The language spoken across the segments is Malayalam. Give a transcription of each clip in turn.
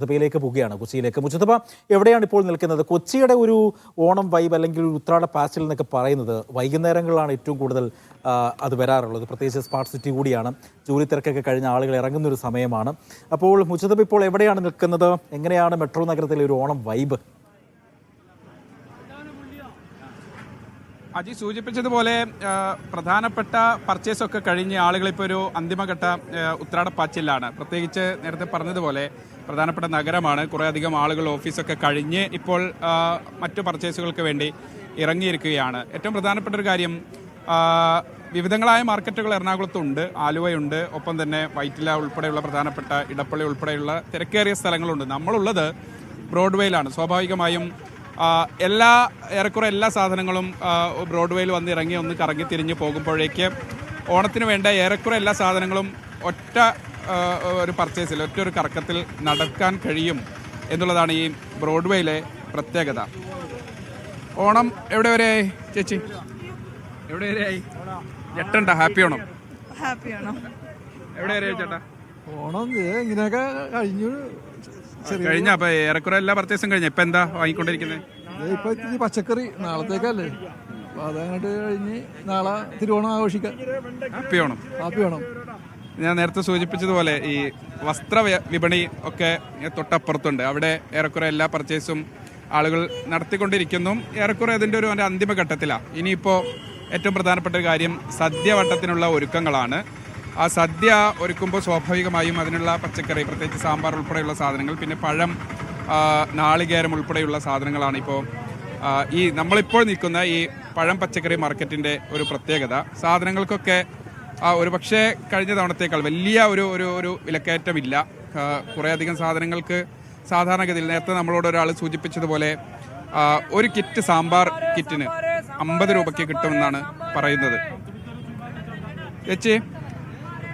മുച്ചതബയിലേക്ക് പോവുകയാണ് കൊച്ചിയിലേക്ക്. മുച്ചതബ എവിടെയാണ് ഇപ്പോൾ നിൽക്കുന്നത്? കൊച്ചിയുടെ ഒരു ഓണം വൈബ് അല്ലെങ്കിൽ ഒരു ഉത്രാട പാച്ചിൽ എന്നൊക്കെ പറയുന്നത് വൈകുന്നേരങ്ങളിലാണ് ഏറ്റവും കൂടുതൽ അത് വരാറുള്ളത്. പ്രത്യേകിച്ച് സ്മാർട്ട് സിറ്റി കൂടിയാണ്. ജോലി തിരക്കൊക്കെ കഴിഞ്ഞ ആളുകൾ ഇറങ്ങുന്ന ഒരു സമയമാണ്. അപ്പോൾ മുച്ചതബ ഇപ്പോൾ എവിടെയാണ് നിൽക്കുന്നത്? എങ്ങനെയാണ് മെട്രോ നഗരത്തിലെ ഒരു ഓണം വൈബ് അജി സൂചിപ്പിച്ചതുപോലെ പ്രധാനപ്പെട്ട പർച്ചേസ് ഒക്കെ കഴിഞ്ഞ് ആളുകൾ ഇപ്പോൾ ഒരു അന്തിമഘട്ട ഉത്രാട ഉത്രാടപ്പാച്ചിലാണ്. പ്രത്യേകിച്ച് നേരത്തെ പറഞ്ഞതുപോലെ പ്രധാനപ്പെട്ട നഗരമാണ്. കുറേയധികം ആളുകൾ ഓഫീസൊക്കെ കഴിഞ്ഞ് ഇപ്പോൾ മറ്റു പർച്ചേസുകൾക്ക് വേണ്ടി ഇറങ്ങിയിരിക്കുകയാണ്. ഏറ്റവും പ്രധാനപ്പെട്ട ഒരു കാര്യം വിവിധങ്ങളായ മാർക്കറ്റുകൾ എറണാകുളത്തുണ്ട് ആലുവയുണ്ട് ഒപ്പം തന്നെ വൈറ്റില ഉൾപ്പെടെയുള്ള പ്രധാനപ്പെട്ട ഇടപ്പള്ളി ഉൾപ്പെടെയുള്ള തിരക്കേറിയ സ്ഥലങ്ങളുണ്ട്. നമ്മളുള്ളത് ബ്രോഡ്വേയിലാണ്. സ്വാഭാവികമായും എല്ലാ ഏറെക്കുറെ എല്ലാ സാധനങ്ങളും ബ്രോഡ്വേയിൽ വന്ന് ഇറങ്ങി ഒന്ന് കറങ്ങി തിരിഞ്ഞ് പോകുമ്പോഴേക്ക് ഓണത്തിന് വേണ്ട ഏറെക്കുറെ എല്ലാ സാധനങ്ങളും ഒറ്റ ഒരു പർച്ചേസിൽ ഒറ്റ ഒരു കറക്കത്തിൽ നടക്കാൻ കഴിയും എന്നുള്ളതാണ് ഈ ബ്രോഡ്വേയിലെ പ്രത്യേകത. ഓണം എവിടെ വരെ ചേച്ചി? എവിടെ വരെ ആയി? ഞെട്ടണ്ട ഹാപ്പി ഓണം. ഹാപ്പി ഓണം. എവിടെ വരെ ചേട്ടാ? ഓണം ഇങ്ങനെയൊക്കെ കഴിഞ്ഞു. കഴിഞ്ഞ അപ്പൊ ഏറെക്കുറെ എല്ലാ പർച്ചേസും കഴിഞ്ഞ. ഇപ്പൊ എന്താ വാങ്ങിക്കൊണ്ടിരിക്കുന്നത് ഇപ്പൊ പച്ചക്കറി നാളത്തേക്കല്ലേ? അപ്പൊ അതങ്ങോട്ട് കഴിഞ്ഞ് നാളെ തിരുവോണം ആഘോഷിക്കാം ഹാപ്പി ഓണം. ഹാപ്പി വേണം ഞാൻ നേരത്തെ സൂചിപ്പിച്ചതുപോലെ ഈ വസ്ത്ര വിപണി ഒക്കെ തൊട്ടപ്പുറത്തുണ്ട്. അവിടെ ഏറെക്കുറെ എല്ലാ പർച്ചേസും ആളുകൾ നടത്തിക്കൊണ്ടിരിക്കുന്നു. ഏറെക്കുറെ അതിന്റെ ഒരു അന്തിമഘട്ടത്തിലാണ് ഇനിയിപ്പോൾ ഏറ്റവും പ്രധാനപ്പെട്ട ഒരു കാര്യം സദ്യവട്ടത്തിനുള്ള ഒരുക്കങ്ങളാണ്. ആ സദ്യ ഒരുക്കുമ്പോൾ സ്വാഭാവികമായും അതിനുള്ള പച്ചക്കറി പ്രത്യേകിച്ച് സാമ്പാർ ഉൾപ്പെടെയുള്ള സാധനങ്ങൾ പിന്നെ പഴം നാളികേരം ഉൾപ്പെടെയുള്ള സാധനങ്ങളാണ് ഇപ്പോൾ ഈ നമ്മളിപ്പോൾ നിൽക്കുന്ന ഈ പഴം പച്ചക്കറി മാർക്കറ്റിന്റെ ഒരു പ്രത്യേകത. സാധനങ്ങൾക്കൊക്കെ ഒരു പക്ഷേ കഴിഞ്ഞ തവണത്തേക്കാൾ വലിയ ഒരു ഒരു ഒരു വിലക്കയറ്റമില്ല. കുറേയധികം സാധനങ്ങൾക്ക് സാധാരണഗതിയിൽ നേരത്തെ നമ്മളോട് ഒരാൾ സൂചിപ്പിച്ചതുപോലെ ഒരു കിറ്റ് സാമ്പാർ കിറ്റിന് അമ്പത് രൂപയ്ക്ക് കിട്ടുമെന്നാണ് പറയുന്നത്. ചേച്ചി?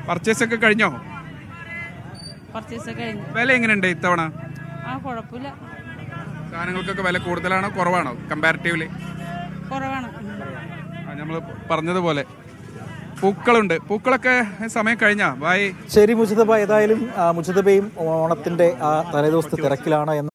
പർച്ചേസ് ഒക്കെ കഴിഞ്ഞോ? പർച്ചേസ് കഴിഞ്ഞു. വില എങ്ങനെയുണ്ട് ഇത്തവണ? ആ കുഴപ്പമില്ല. സാധനങ്ങൾക്കൊക്കെ വില കൂടുതലാണോ കുറവാണോ കമ്പാരിറ്റീവ്ലി കുറവാണ്. നമ്മൾ പറഞ്ഞതുപോലെ. പൂക്കളുണ്ട്. പൂക്കളൊക്കെ സമയം കഴിഞ്ഞാ? ബായ്. ശരി മുജിതബ. ഏതായാലും മുജിതബയും ഓണത്തിന്റെ ആ തലേദിവസത്തെ തിരക്കിലാണ് എന്ന്